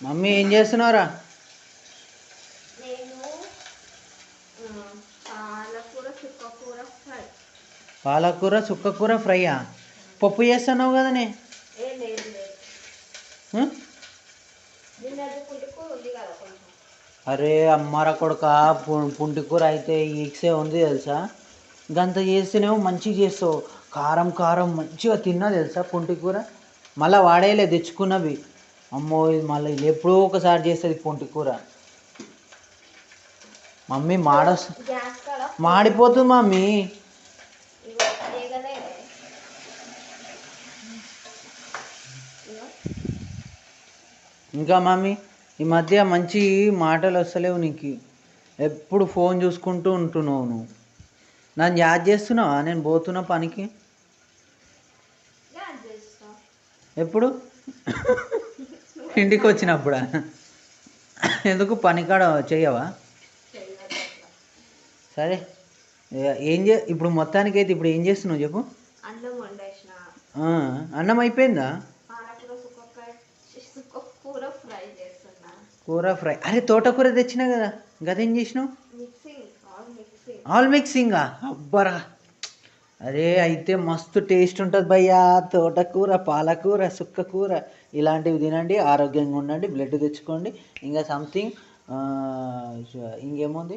Mummy ఏం చేస్తున్నావురా? పాలకూర చుక్కకూర ఫ్రైయా? పప్పు చేస్తున్నావు కదనే అరే అమ్మార కొడుక పు- పుంటి కూర అయితే ఈక్సే ఉంది తెలుసా? గంత చేస్తేనేమో మంచిగా చేస్తావు. కారం కారం మంచిగా తిన్నా తెలుసా పుంటి కూర మళ్ళీ వాడేలే తెచ్చుకున్నవి. అమ్మో ఇది మళ్ళీ ఇది ఎప్పుడో ఒకసారి చేస్తుంది పుంటి కూర. మమ్మీ మాడ మాడిపోతుంది మమ్మీ. ఇంకా మమ్మీ ఈ మధ్య మంచి మాటలు వస్తలేవు నీకు. ఎప్పుడు ఫోన్ చూసుకుంటూ ఉంటున్నావు నువ్వు. నన్ను యాద్ చేస్తున్నావా? నేను పోతున్నా పనికి. ఎప్పుడు? ఇంటికి వచ్చినప్పుడా ఎందుకు పనికాడ చేయవా సరే. ఏ- చే ఇప్పుడు మొత్తానికి అయితే ఇప్పుడు ఏం చేస్తున్నావు చెప్పు? అన్నం అయిపోయిందా? కూర ఫ్రై. అరే తోటకూర తెచ్చినా కదా. గదేం చేసినావు? Mixing all mixing. ఆల్ మిక్సింగా? అబ్బరా. అరే అయితే మస్తు టేస్ట్ ఉంటుంది భయ్యా. తోటకూర పాలకూర సుక్కకూర. ఇలాంటివి తినండి ఆరోగ్యంగా ఉండండి బ్లడ్ తెచ్చుకోండి. ఇంకా సంథింగ్ ఇంకేముంది?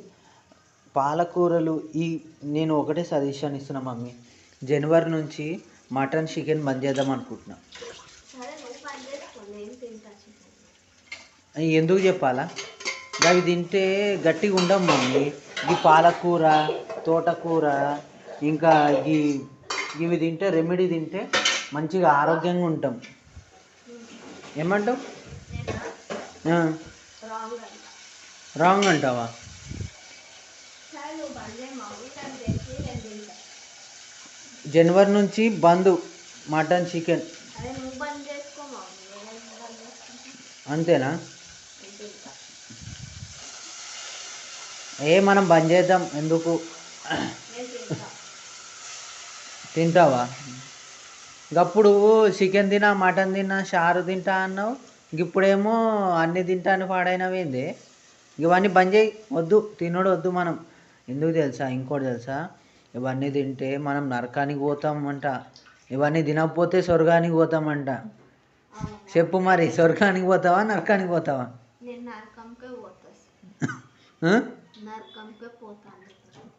పాలకూరలు ఈ నేను ఒకటే సజెషన్ ఇస్తున్నా మమ్మీ. జనవరి నుంచి మటన్ చికెన్ బంద్ చేద్దాం అనుకుంటున్నా. ఎందుకు చెప్పాలా? అవి తింటే గట్టిగా ఉండం మమ్మీ. ఈ పాలకూర తోటకూర ఇంకా ఈ ఇవి తింటే రెమెడీ తింటే మంచిగా ఆరోగ్యంగా ఉంటాం. ఏమంటావు? రాంగ్ అంటావా? జనవరి నుంచి బంద్ మటన్ చికెన్. అంతేనా? ఏ మనం బంద్ చేద్దాం ఎందుకు? తింటావా? గప్పుడు చికెన్ తినా మటన్ తిన్నా షారు తింటా అన్నావు. ఇప్పుడేమో అన్ని తింటా అని పాడైనవేంది ఇవన్నీ బంద్ చేయి. వద్దు తినడు వద్దు మనం. ఎందుకు తెలుసా? ఇంకోటి తెలుసా? ఇవన్నీ తింటే మనం నరకానికి పోతామంట. ఇవన్నీ తినకపోతే స్వర్గానికి పోతామంట. చెప్పు మరి స్వర్గానికి పోతావా నరకానికి పోతావా?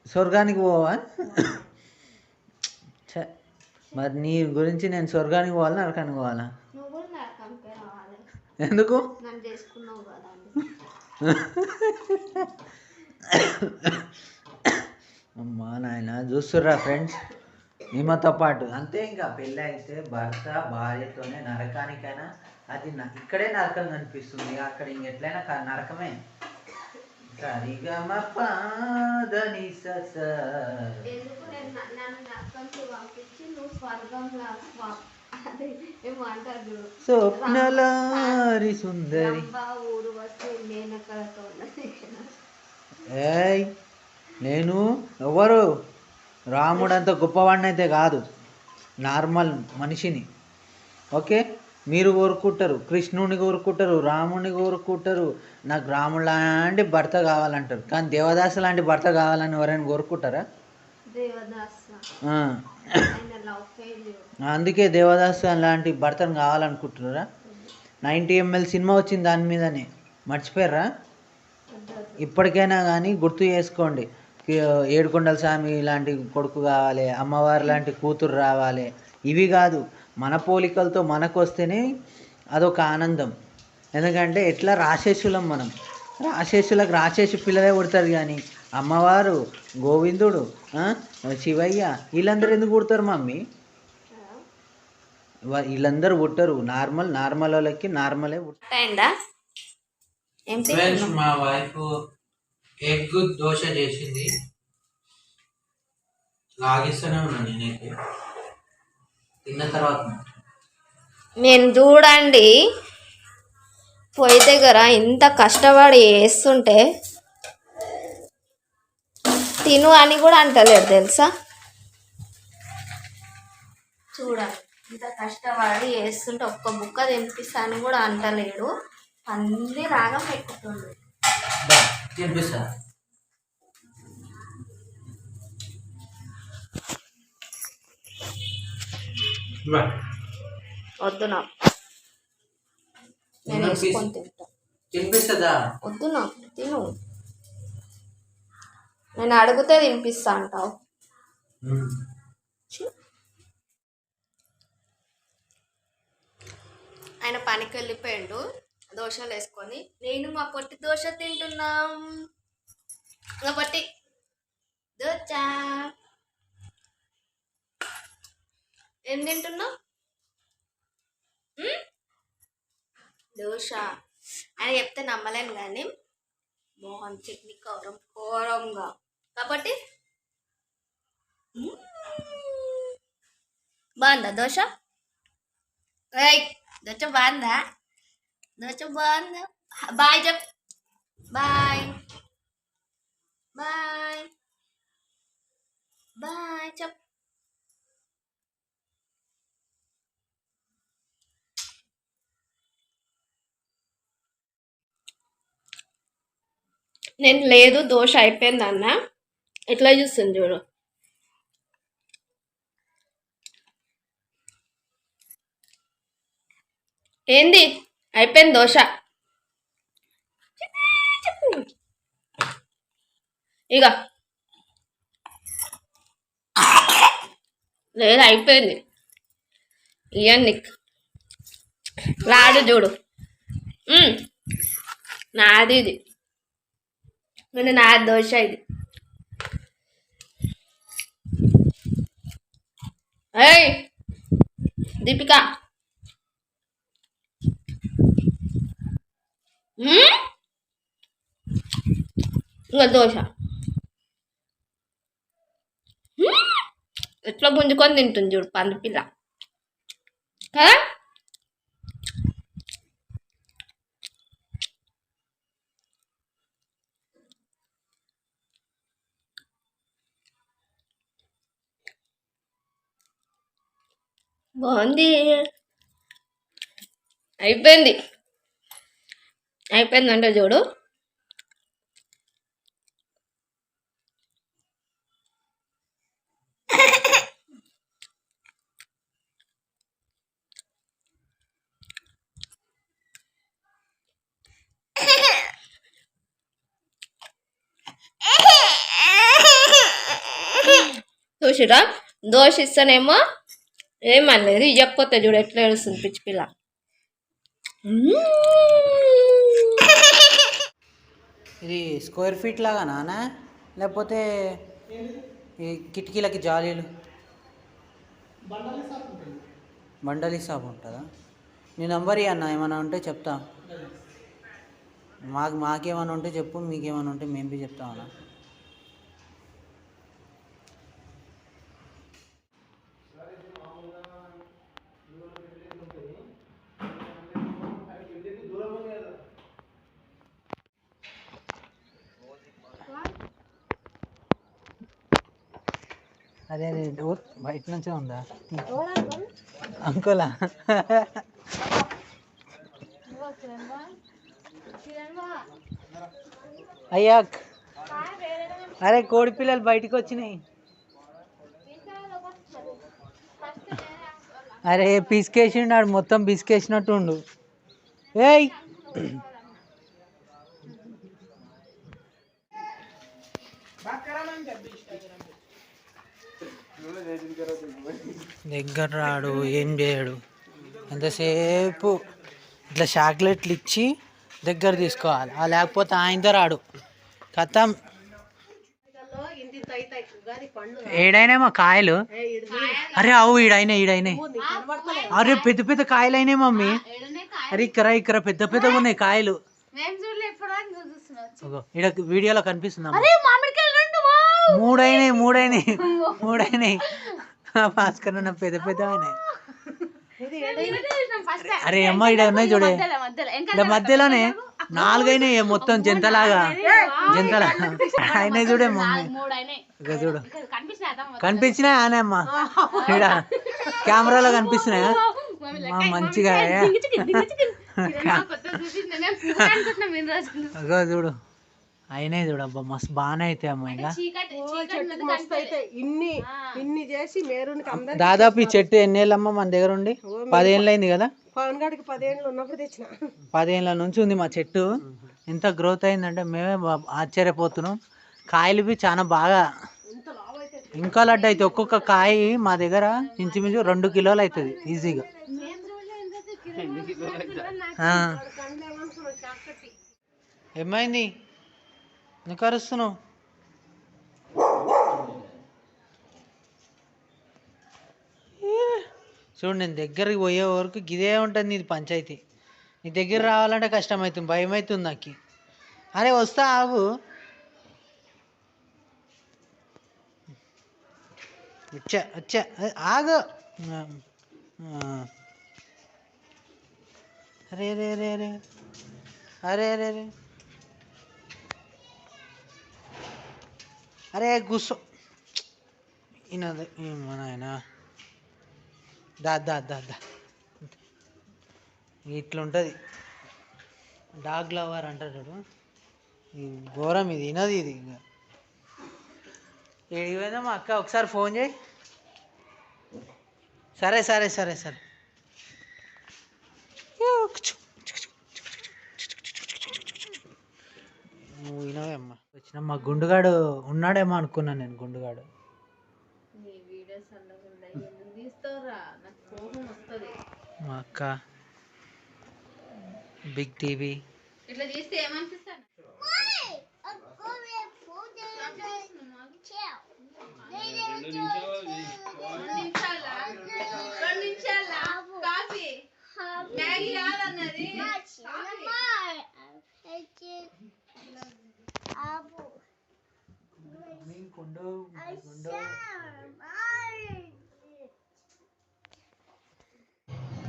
స్వర్గానికి పోవా? మరి నీ గురించి నేను స్వర్గానికి పోవాలా నరకానికి పోవాలా? ఎందుకు? అమ్మా నాయన చూస్తుర్రా ఫ్రెండ్స్? ఈమెతో పాటు అంతే ఇంకా పెళ్ళి అయితే భర్త భార్యతోనే నరకానికైనా అది ఇక్కడే నరకం కనిపిస్తుంది. అక్కడ ఇంకెట్లయినా క- నరకమే సరిగమపాదని సస ఎందుకు నేను నన్ను నరకంకి పంపించి నువ్వు స్వర్గంలో స్వప్నలారి సుందరి. ఏయ్ నేను ఎవరు? రాముడు అంత గొప్పవాడిని అయితే కాదు. నార్మల్ మనిషిని. ఓకే? మీరు కోరుకుంటారు కృష్ణుని కోరుకుంటారు రాముని కోరుకుంటారు నాకు రాముడు లాంటి భర్త కావాలంటారు. కానీ దేవదాసు లాంటి భర్త కావాలని ఎవరైనా కోరుకుంటారా? అందుకే దేవదాసు లాంటి భర్తను కావాలనుకుంటున్నారా? నైంటీ ఎంఎల్ సినిమా వచ్చింది దాని మీదనే. మర్చిపోయారా? ఇప్పటికైనా కానీ గుర్తు చేసుకోండి. ఏడుకొండల స్వామి లాంటి కొడుకు కావాలి అమ్మవారి లాంటి కూతురు రావాలి. ఇవి కాదు. మన పోలికలతో మనకు వస్తేనే అదొక ఆనందం. ఎందుకంటే ఎట్లా రాశేషులం మనం? రాశేషులకు రాశేషు పిల్లలే పుడతారు కానీ అమ్మవారు గోవిందుడు ఆ, శివయ్య వీళ్ళందరూ ఎందుకు పుడతారు మమ్మీ? వీళ్ళందరూ పుట్టరు. నార్మల్ నార్మల్ వాళ్ళకి నార్మలే ఫ్రెండ్స్ మా వైఫ్ ఎగ్ దోశ చేసింది. లాగిస్తూనే ఉన్నాను నేనైతే. తిన్న తర్వాత నేను చూడండి. పొయ్యి దగ్గర ఇంత కష్టపడి వేస్తుంటే తిను అని కూడా అంటలేడు తెలుసా? చూడండి. ఇంత కష్టపడి వేస్తుంటే ఒక్క బుక్క తినిపిస్తాను కూడా అంటలేడు. పంది రాగం ఎక్కుతుంది తినిపిస్తా. వద్దు నాకు నేను వేసుకొని తింటా. తినిపిస్తుందా వద్దు నాకు తిను. నేను అడిగితే తినిపిస్తా అంటావు. ఆయన పనికి వెళ్ళిపోయాడు. దోశలు వేసుకొని. నేను మా పొట్టి దోశ తింటున్నాం. పొట్టి. దోశ. ఏం తింటున్నావు? దోశ. అని చెప్తే నమ్మలేను కానీ మోహన్ చట్నీ కారం కారంగా కాబట్టి? బాగుందా దోశ? దోశ బాగుందా? దోశ బాగుందా? బాయ్ చెప్. బాయ్. బాయ్. బాయ్ చెప్. నేను లేదు దోశ అయిపోయింది అన్న ఎట్లా చూస్తుంది చూడు. ఏంది? అయిపోయింది దోశ ఇక లేదు అయిపోయింది. ఇవన్నీ రాడు చూడు. నాది ఇది. నేను నా దోశ ఇది. ఏయ్ దీపిక. ఇంకా దోశ. ఎట్లా గుంజుకొని తింటుంది చూడు పంది పిల్ల. కదా? బాగుంది. అయిపోయింది. అయిపోయిందంటే చూడు. చూసిరా? దోశ ఇస్తానేమో. ఏమనలేదు ఇవ్వకపోతే చూడు ఎట్లా ఏడుస్తుంది పిచ్చి పిల్ల. ఇది స్క్వేర్ ఫీట్ లాగా నానా? లేకపోతే ఈ కిటికీలకి జాలీలు? బండలి షాప్ ఉంటుందా? నీ నంబర్ అన్న ఏమైనా ఉంటే చెప్తా. మాకు మాకేమైనా ఉంటే చెప్పు మీకేమైనా ఉంటే మేము చెప్తామన్నా అదే అదే డోర్ బయట నుంచే ఉందా? అంకులా? అయ్యా అరే కోడి పిల్లలు బయటికి వచ్చినాయి. అరే పిసికేసిండు మొత్తం పిసికేసినట్టు ఉండు ఏయ్! దగ్గర రాడు ఏం చేయడు. ఎంతసేపు ఇట్లా చాక్లెట్లు ఇచ్చి దగ్గర తీసుకోవాలి. ఆ లేకపోతే ఆయనతో రాడు. కథం. ఏడైనా కాయలు? అరే అవు ఈడైనా ఈడైనాయి. అరే పెద్ద పెద్ద కాయలు అయినాయి మమ్మీ. అరే ఇక్కడ ఇక్కడ పెద్ద పెద్దగా ఉన్నాయి కాయలు ఇగో, ఈడ వీడియోలో కనిపిస్తుందా మూడైనాయి మూడైనాయి మూడైనాయి. భాస్కర్ అన్న పెద్ద పెద్ద అరే అమ్మ ఇక్కడ ఉన్నాయి చూడే. ఇక్కడ మధ్యలోనే నాలుగైనాయి మొత్తం జంతలాగా. జంతలాగా అయినాయి చూడే మమ్మీ ఇక చూడు. కనిపించినా ఆనే అమ్మ. ఈడ కెమెరాలో కనిపిస్తున్నాయా? మంచిగా చూడు. అయినాయి చూడు అబ్బా మస్తు బాగానే అయితే అమ్మా ఇంకా. చెట్టుకి మస్తు అయితే. ఇన్ని ఇన్ని చేసి మేరునికి అందరు దాదాపు ఈ చెట్టు ఎన్నేళ్ళమ్మా మన దగ్గర ఉండి? పదేళ్ళు అయింది కదా? పవన్ గారికి పదేళ్ళు ఉన్నప్పుడు తెచ్చిన. పదేళ్ళ నుంచి ఉంది మా చెట్టు. ఎంత గ్రోత్ అయిందంటే మేమే బా- ఆశ్చర్యపోతున్నాం. కాయలు బి చాలా బాగా ఇంకా లడ్డు అయితే. ఒక్కొక్క కాయ మా దగ్గర ఇంచుమించు రెండు కిలోలు అవుతుంది ఈజీగా. ఆ. ఏమైంది? ఎందుకు అరుస్తున్నావు చూడు నేను దగ్గరికి పోయే వరకు గిదే ఉంటుంది నీది పంచాయతీ. నీ దగ్గర రావాలంటే కష్టమవుతుంది భయం అవుతుంది నాకు. అరే వస్తా ఆగు. వచ్చా వచ్చా ఆగు. అరే రే రే అరే. అరే రే అరే కూర్చో ఈయనది మన ఆయన. దా దా దా దా. ఇట్లుంటుంది. డాగ్ లవర్ అంటారు చూడు. ఘోరం ఇది వినది ఇది ఇంకా. ఏడిపోయిందా మా అక్క? ఒకసారి ఫోన్ చేయి. సరే సరే సరే సరే. నువ్వు వినవే అమ్మా వచ్చిన మా గుండుగాడు ఉన్నాడేమో అనుకున్నాను నేను గుండుగాడు. మా అక్క బిగ్ టీవీ. ఇట్లా తీస్తే ఏమనిపిస్తాను? రెండు నిమిషాలా? రెండు నిమిషాలా? కాఫీ? మ్యాగీ కాదన్నది.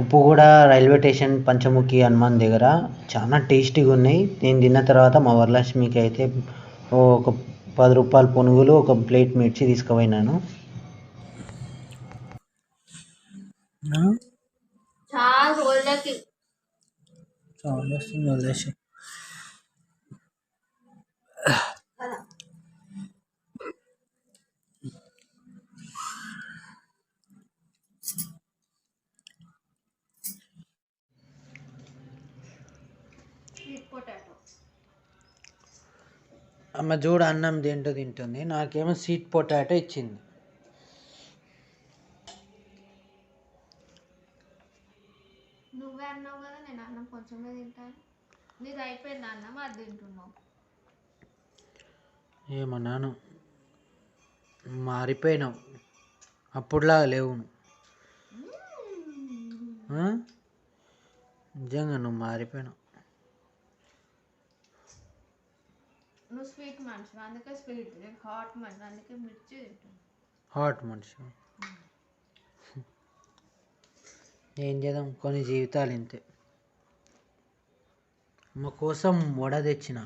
ఉప్పుగూడ రైల్వే స్టేషన్ పంచముఖి హనుమాన్ దగ్గర. చాలా టేస్టీగా ఉన్నాయి. నేను తిన్న తర్వాత మా వరలక్ష్మికి అయితే ఒక పది రూపాయల పునుగులు ఒక ప్లేట్ మిర్చి తీసుకుపోయినాను. చాలా రోజులకి. సౌండ్ వస్తుంది వదిలేసి స్వీట్ పొటాటో అమ్మ చూడు అన్నం దేంటో తింటుంది. నాకేమో స్వీట్ పొటాటో ఇచ్చింది. నువ్వే అన్నావు కదా నేను అన్నం కొంచెమే తింటాను నీది అయిపోయింది అన్నం? అది తింటున్నావు. ఏమన్నాను మారిపోయినావు. అప్పుడులాగా లేవు? నిజంగా నువ్వు మారిపోయినావు. నువ్వు స్వీట్ మనిషి అందుకే స్వీట్ నేను హాట్ మనిషి అందుకే మిర్చి తింటాను హాట్ మనిషి ఏం చేద్దాం? కొన్ని జీవితాలు ఇంతే. మా కోసం వడ తెచ్చిన.